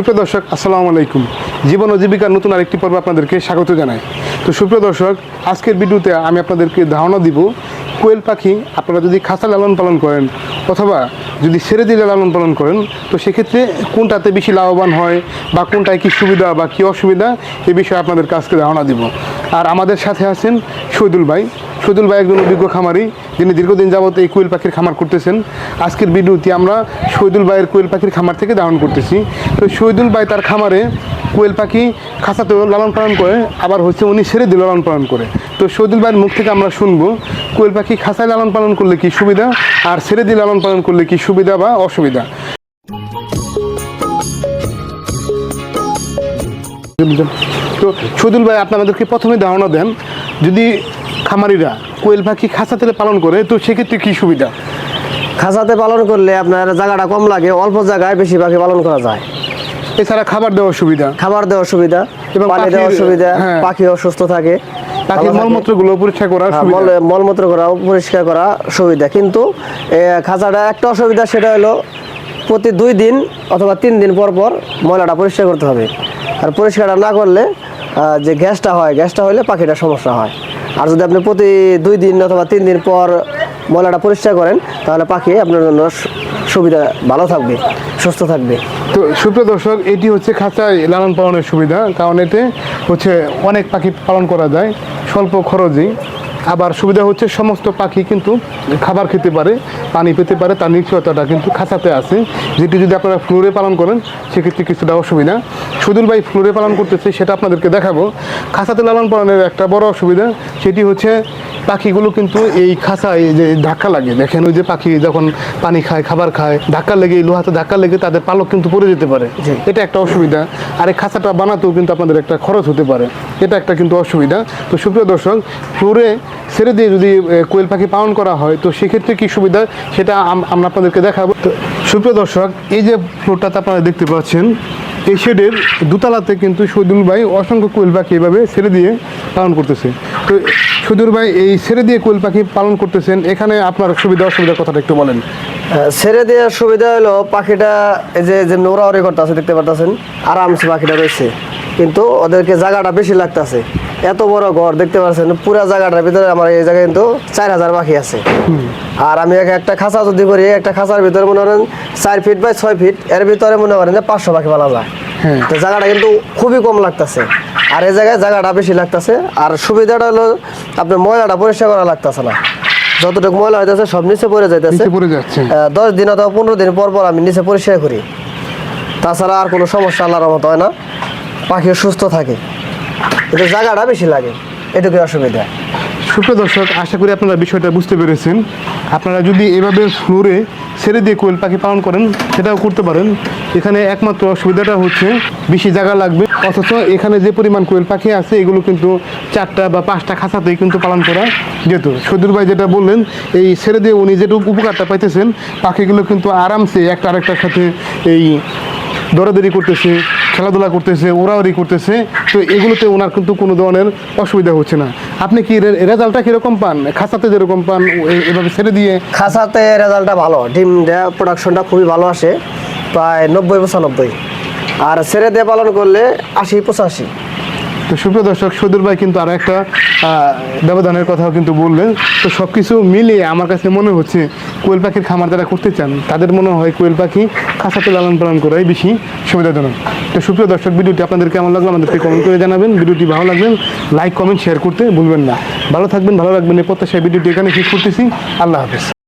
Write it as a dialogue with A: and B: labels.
A: সুপ্রিয় দর্শক, আসসালামু আলাইকুম। জীবন ও জীবিকার নতুন আরেকটি পর্ব আপনাদেরকে স্বাগত জানাই। তো সুপ্রিয় দর্শক, আজকের ভিডিওতে আমি আপনাদেরকে ধারণা দিব, কোয়েল পাখি আপনারা যদি খাঁচা লালন পালন করেন অথবা যদি ছেড়ে দিলে লালন পালন করেন, তো সেক্ষেত্রে কোনটাতে বেশি লাভবান হয় বা কোনটায় কী সুবিধা বা কী অসুবিধা, এ বিষয়ে আপনাদেরকে আজকে ধারণা দিব। আর আমাদের সাথে আছেন শহীদুল ভাই। শহীদুল ভাই একজন অভিজ্ঞ খামারি, যিনি দীর্ঘদিন যাবত এই কোয়েল পাখির খামার করতেছেন। আজকের ভিডিওটি আমরা শহীদুল ভাইয়ের কোয়েল পাখির খামার থেকে ধারণ করতেছি। তো শহীদুল ভাই তার খামারে কোয়েল পাখি খাঁচাতেও লালন পালন করে, আবার হচ্ছে উনি ছেড়ে দিয়ে লালন পালন করে। তো শহীদুল ভাইয়ের মুখ থেকে আমরা শুনব, কোয়েল পাখি খাঁচায় লালন পালন করলে কি সুবিধা? আর ছেড়ে দিয়ে লালন পালন করলে কি সুবিধা বা অসুবিধা? তো শহীদুল ভাই আপনি আমাদেরকে প্রথমে ধারণা দেন যদি খামারিরা কোয়েল পাখি খাঁচাতে পালন করে তো সেক্ষেত্রে কি সুবিধা?
B: খাঁচাতে পালন করলে আপনার জায়গাটা কম লাগে অল্প জায়গায় বেশি পাখি পালন করা যায়।
A: এছাড়া খাবার দেওয়ার সুবিধা?
B: খাবার দেওয়ার সুবিধা
A: এবং
B: পানি দেওয়ার সুবিধা পাখি অসুস্থ থাকে।
A: পাখির। মলমূত্রগুলো পরিষ্কার করার
B: হ্যাঁ, মলমূত্র করা পরিষ্কার করা সুবিধা। কিন্তু খাঁচাটা একটা অসুবিধা সেটা হলো প্রতি দুই দিন অথবা তিন দিন পর পর ময়লাটা পরিষ্কার করতে হবে। আর পরিষ্কারটা না করলে যে গ্যাসটা হয় গ্যাসটা হলে পাখিটা সমস্যা হয়। আর যদি আপনি প্রতি দুই দিন অথবা তিন দিন পর ময়লাটা পরিষ্কার করেন, তাহলে পাখি আপনার জন্য সুবিধা, ভালো থাকবে, সুস্থ থাকবে।
A: তো সুপ্রিয় দর্শক, এটি হচ্ছে খাঁচায় লালন পালনের সুবিধা, কারণ এতে হচ্ছে অনেক পাখি পালন করা যায়, স্বল্প খরচেই। আবার সুবিধা হচ্ছে সমস্ত পাখি কিন্তু খাবার খেতে পারে, পানি পেতে পারে, তার নিশ্চয়তাটা কিন্তু খাঁচাতে আছে। যেটি যদি আপনারা ফ্লোরে পালন করেন, সেক্ষেত্রে কিছুটা অসুবিধা। সুদূর ভাই ফ্লোরে পালন করতেছে, সেটা আপনাদেরকে দেখাবো। খাঁচাতে লালন পালনের একটা বড় অসুবিধা, সেটি হচ্ছে পাখিগুলো কিন্তু এই খাঁচায় যে ধাক্কা লাগে। দেখেন ওই যে পাখি যখন পানি খায় খাবার খায় ধাক্কা লেগে লোহাতে ধাক্কা লেগে তাদের পালক কিন্তু পড়ে যেতে পারে। এটা একটা অসুবিধা। আর এই খাঁচাটা বানাতেও কিন্তু আপনাদের একটা খরচ হতে পারে। এটা একটা কিন্তু অসুবিধা। তো সুপ্রিয় দর্শক ফ্লোরে ছেড়ে দিয়ে যদি কোয়েল পাখি পালন করা হয় তো সেক্ষেত্রে কি সুবিধা? সেটা আমরা আপনাদেরকে দেখাবো। তো সুপ্রিয় দর্শক এই যে ফ্লোরটাতে আপনারা দেখতে পাচ্ছেন এই শেডের দুতলাতে কিন্তু সৈদুল ভাই অসংখ্য কোয়েল পাখি এভাবে ছেড়ে দিয়ে পালন করতেছে। তো সৈদুল ভাই এই ছেড়ে দিয়ে কোয়েল পাখি পালন করতেছেন এখানে আপনার সুবিধা অসুবিধার কথাটা একটু বলেন।
B: ছেড়ে দেওয়ার সুবিধা হলো পাখিটা এই যে যে নোড়াউড়ি করতেছে দেখতে পারতেছেন আরামসে পাখিটা রয়েছে। কিন্তু ওদেরকে জায়গাটা বেশি লাগতেছে। এত বড় ঘর দেখতে পাচ্ছেন পুরা জায়গাটার ভিতরে আমার এই জায়গায় কিন্তু চার হাজার পাখি আছে। আর আমি এক- একটা খাঁচা যদি করি একটা খাঁচার ভিতরে মনে করেন চার ফিট বাই ছয় ফিট এর ভিতরে মনে করেন যে পাঁচশো পাখি পালা যায়।
A: হ্যাঁ।
B: তো জায়গাটা কিন্তু খুবই কম লাগতেছে। আর এই জায়গায় জায়গাটা বেশি লাগতেছে। আর সুবিধাটা হলো আপনার ময়লাটা পরিষ্কার করা লাগতেছে না। যতটুকু ময়লা হইতেছে সব নিচে পড়ে যাইতেছে। দশ দিন অথবা পনেরো দিন পর পর আমি নিচে পরিষ্কার করি। তাছাড়া আর কোনো সমস্যা আল্লাহর মতো হয় না। পাখি সুস্থ থাকে। কিন্তু জায়গাটা বেশি লাগে। এটুকুই অসুবিধা।
A: সুপ্রিয় দর্শক, আশা করি আপনারা বিষয়টা বুঝতে পেরেছেন। আপনারা যদি এভাবে ফ্লোরে ছেড়ে দিয়ে কোয়েল পাখি পালন করেন, সেটাও করতে পারেন। এখানে একমাত্র অসুবিধাটা হচ্ছে বেশি জায়গা লাগবে। অথচ এখানে যে পরিমাণ কোয়েল পাখি আছে, এগুলো কিন্তু চারটা বা পাঁচটা খাঁচাতেই কিন্তু পালন করা যেত। সদুর ভাই যেটা বললেন, এই ছেড়ে দিয়ে উনি যেটুকু উপকারটা পাইতেছেন, পাখিগুলো কিন্তু আরামসে একটা আরেকটার সাথে এই দৌড়াদৌড়ি করতেছে। খেলাধুলা করতেছে ওড়াওড়ি করতেছে তো এগুলোতে ওনার কিন্তু কোনো ধরনের অসুবিধা হচ্ছে না। আপনি কি রেজাল্টটা কীরকম পান? খাসাতে যেরকম পান এভাবে ছেড়ে দিয়ে?
B: খাসাতে রেজাল্টটা ভালো। ডিম প্রোডাকশনটা খুবই ভালো আসে প্রায় নব্বই পঁচানব্বই। আর ছেড়ে দিয়ে পালন করলে আশি পঁচাশি।
A: তো সুপ্রিয় দর্শক সুদূর ভাই কিন্তু আরও একটা ব্যবধানের কথাও কিন্তু বললেন। তো সব কিছু মিলিয়ে আমার কাছে মনে হচ্ছে কোয়েল পাখির খামার যারা করতে চান, তাদের মনে হয় কোয়েল পাখি খাঁচাতে লালন পালন করাই বেশি সুবিধাজনক। তো সুপ্রিয় দর্শক, ভিডিওটি আপনাদের কেমন লাগল আমাদেরকে কমেন্ট করে জানাবেন। ভিডিওটি ভালো লাগবেন লাইক কমেন্ট শেয়ার করতে ভুলবেন না। ভালো থাকবেন, ভালো রাখবেন। এ প্রত্যাশায় ভিডিওটি এখানে শেষ করতেছি। আল্লাহ হাফেজ।